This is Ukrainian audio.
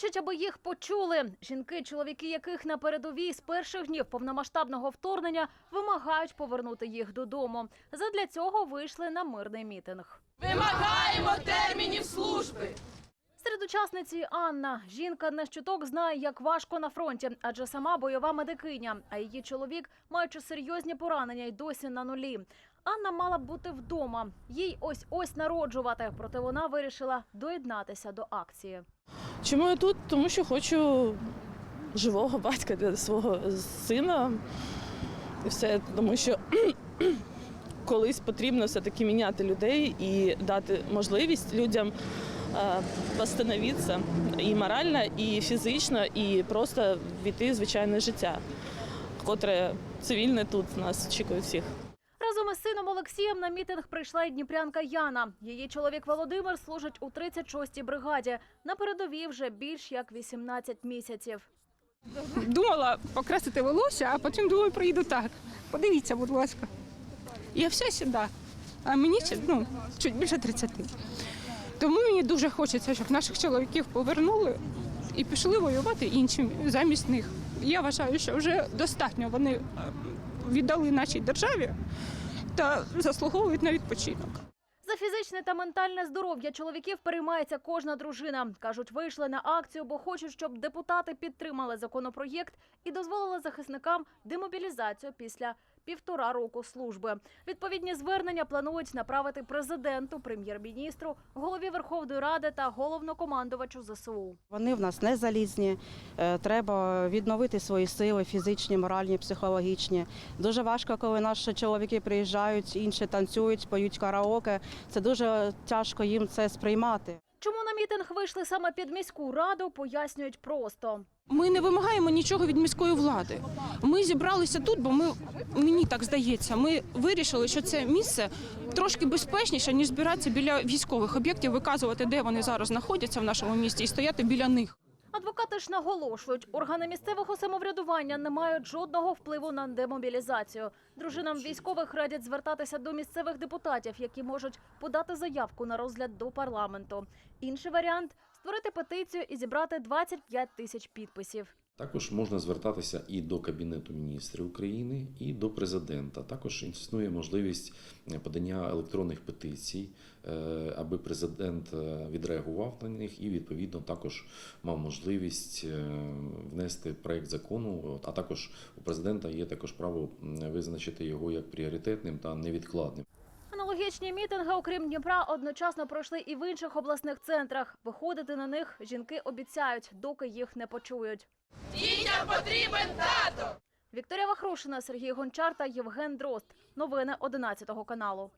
Хочуть, аби їх почули. Жінки, чоловіки яких на передовій з перших днів повномасштабного вторгнення вимагають повернути їх додому. Задля цього вийшли на мирний мітинг. Вимагаємо термінів служби. Серед учасниці Анна. Жінка не щуток знає, як важко на фронті, адже сама бойова медикиня, а її чоловік, маючи серйозні поранення, й досі на нулі. Анна мала б бути вдома. Їй ось ось народжувати, проте вона вирішила доєднатися до акції. Чому я тут? Тому що хочу живого батька для свого сина. І все, тому що колись потрібно все-таки міняти людей і дати можливість людям е, восстановитися і морально, і фізично, і просто війти в звичайне життя, котре цивільне тут нас очікує всіх. Із сином Олексієм на мітинг прийшла й дніпрянка Яна. Її чоловік Володимир служить у 36-й бригаді. На передовій вже більш як 18 місяців. Думала покрасити волосся, а потім думаю, приїду так. Подивіться, будь ласка. Я все сюди. А мені ну, чуть більше 30. Тому мені дуже хочеться, щоб наших чоловіків повернули і пішли воювати іншим замість них. Я вважаю, що вже достатньо вони е, віддали нашій державі та заслуговують на відпочинок. За фізичне та ментальне здоров'я чоловіків переймається кожна дружина. Кажуть, вийшли на акцію, бо хочуть, щоб депутати підтримали законопроєкт і дозволили захисникам демобілізацію після півтора року служби. Відповідні звернення планують направити президенту, прем'єр-міністру, голові Верховної Ради та головнокомандувачу ЗСУ. Вони в нас не залізні. Е, Треба відновити свої сили фізичні, моральні, психологічні. Дуже важко, коли наші чоловіки приїжджають, інші танцюють, поють караоке. Це дуже тяжко їм це сприймати. Чому на мітинг вийшли саме під міську раду, пояснюють просто. Ми не вимагаємо нічого від міської влади. Ми зібралися тут, бо ми мені так здається. Ми вирішили, що це місце трошки безпечніше, ніж збиратися біля військових об'єктів, виказувати, де вони зараз знаходяться в нашому місті, і стояти біля них. Адвокати ж наголошують, органи місцевого самоврядування не мають жодного впливу на демобілізацію. Дружинам військових радять звертатися до місцевих депутатів, які можуть подати заявку на розгляд до парламенту. Інший варіант створити петицію і зібрати 25 тисяч підписів. Також можна звертатися і до Кабінету міністрів України, і до президента. Також існує можливість е, подання електронних петицій, е, аби президент е, відреагував на них і відповідно також мав можливість внести проект закону. А також у президента є також право визначити його як пріоритетним та невідкладним. Аналогічні мітинги, окрім Дніпра, одночасно пройшли і в інших обласних центрах. Виходити на них жінки обіцяють, доки їх не почують. Дітям потрібен тато. Вікторія Вахрушина, Сергій Гончар та Євген Дрозд. Новини 11 каналу.